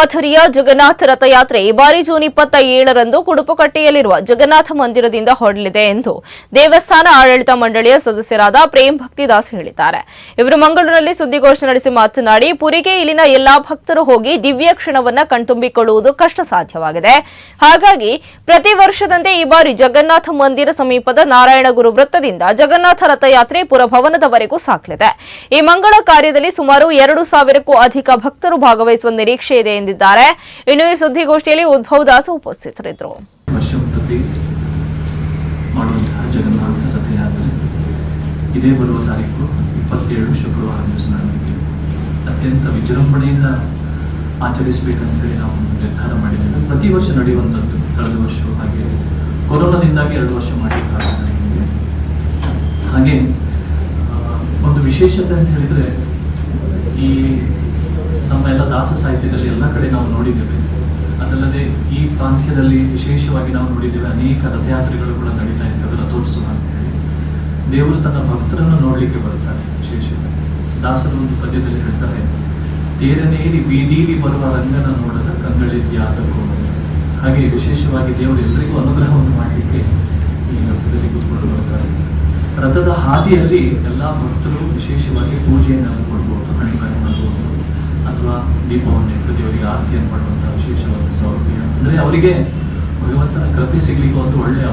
ಮಾದರಿಯ ಜಗನ್ನಾಥ ರಥಯಾತ್ರೆ ಈ ಬಾರಿ ಜೂನ್ ಇಪ್ಪತ್ತ ಏಳರಂದು ಕುಡುಪುಕಟ್ಟೆಯಲ್ಲಿರುವ ಜಗನ್ನಾಥ ಮಂದಿರದಿಂದ ಹೊರಡಲಿದೆ ಎಂದು ದೇವಸ್ಥಾನ ಆಡಳಿತ ಮಂಡಳಿಯ ಸದಸ್ಯರಾದ ಪ್ರೇಮ್ ಭಕ್ತಿದಾಸ್ ಹೇಳಿದ್ದಾರೆ. ಇವರು ಮಂಗಳೂರಿನಲ್ಲಿ ಸುದ್ದಿಗೋಷ್ಠಿ ನಡೆಸಿ ಮಾತನಾಡಿ, ಪುರಿಗೆ ಇಲ್ಲಿನ ಎಲ್ಲಾ ಭಕ್ತರು ಹೋಗಿ ದಿವ್ಯ ಕ್ಷಣವನ್ನ ಕಣ್ತುಂಬಿಕೊಳ್ಳುವುದು ಕಷ್ಟ ಸಾಧ್ಯವಾಗಿದೆ ಹಾಗಾಗಿ ಪ್ರತಿ ವರ್ಷದಂತೆ ಈ ಬಾರಿ ಜಗನ್ನಾಥ ಮಂದಿರ ಸಮೀಪದ ನಾರಾಯಣಗುರು ವೃತ್ತದಿಂದ ಜಗನ್ನಾಥ ರಥಯಾತ್ರೆ ಪುರಭವನದವರೆಗೂ ಸಾಗಲಿದೆ ಈ ಮಂಗಳ ಕಾರ್ಯದಲ್ಲಿ ಸುಮಾರು ಎರಡು ಸಾವಿರಕ್ಕೂ ಅಧಿಕ ಭಕ್ತರು ಭಾಗವಹಿಸುವ ನಿರೀಕ್ಷೆ ಇದೆ ಎಂದಿದ್ದಾರೆ ಇನ್ನು ಈ ಸುದ್ದಿಗೋಷ್ಠಿಯಲ್ಲಿ ಉದ್ಭವ್ ದಾಸ್ ಉಪಸ್ಥಿತರಿದ್ದರು. ಇದೇ ಬರುವ ತಾರೀಕು ಇಪ್ಪತ್ತೇಳು ಶುಕ್ರವಾರ ದಿವಸ ಅತ್ಯಂತ ವಿಜೃಂಭಣೆಯಿಂದ ಆಚರಿಸಬೇಕಂತೇಳಿ ನಾವು ನಿರ್ಧಾರ ಮಾಡಿದ್ದೇವೆ. ಪ್ರತಿ ವರ್ಷ ನಡೆಯುವಂಥದ್ದು ಕಳೆದ ವರ್ಷ ಹಾಗೆ ಕೊರೋನಾದಿಂದಾಗಿ ಎರಡು ವರ್ಷ ಮಾಡಿ ಹಾಗೆ. ಒಂದು ವಿಶೇಷತೆ ಅಂತ ಹೇಳಿದರೆ ಈ ದಾಸ ಸಾಹಿತ್ಯದಲ್ಲಿ ಎಲ್ಲ ಕಡೆ ನಾವು ನೋಡಿದ್ದೇವೆ. ಅದಲ್ಲದೆ ಈ ಪ್ರಾಂತ್ಯದಲ್ಲಿ ವಿಶೇಷವಾಗಿ ನಾವು ನೋಡಿದ್ದೇವೆ ಅನೇಕ ರಥಯಾತ್ರೆಗಳು ಕೂಡ ನಡೀತಾ ಇದ್ದೇವೆ, ರಥೋತ್ಸವ ಅಂತ ಹೇಳಿ ದೇವರು ತನ್ನ ಭಕ್ತರನ್ನು ನೋಡಲಿಕ್ಕೆ ಬರ್ತಾರೆ ವಿಶೇಷವಾಗಿ. ದಾಸರು ಒಂದು ಪದ್ಯದಲ್ಲಿ ಹೇಳ್ತಾರೆ, ತೇರನೇರಿ ಬೀದೀರಿ ಬರುವ ರಂಗನ ನೋಡದ ಕಂಗಳಿದ್ಯಾತಕ್ಕೂ ಹಾಗೆ ವಿಶೇಷವಾಗಿ ದೇವರು ಎಲ್ಲರಿಗೂ ಅನುಗ್ರಹವನ್ನು ಮಾಡಲಿಕ್ಕೆ ಈ ರಥದಲ್ಲಿ ಕೂತ್ಕೊಂಡು ಬರ್ತಾರೆ. ರಥದ ಹಾದಿಯಲ್ಲಿ ಎಲ್ಲ ಭಕ್ತರು ವಿಶೇಷವಾಗಿ ಪೂಜೆಯನ್ನು ಕೊಡ್ಬೋದು ಹಣ್ಣು ಅಥವಾ ದೀಪವನ್ನು ಇಟ್ಟು ದೇವರಿಗೆ ಆರತಿಯನ್ನು ಮಾಡುವಂತಹ ವಿಶೇಷವಾದ ಸೌಲಭ್ಯ. ಅಂದರೆ ಅವರಿಗೆ ಭಗವಂತನ ಕೃಪೆ ಸಿಗಲಿಕ್ಕೆ ಒಂದು ಒಳ್ಳೆಯ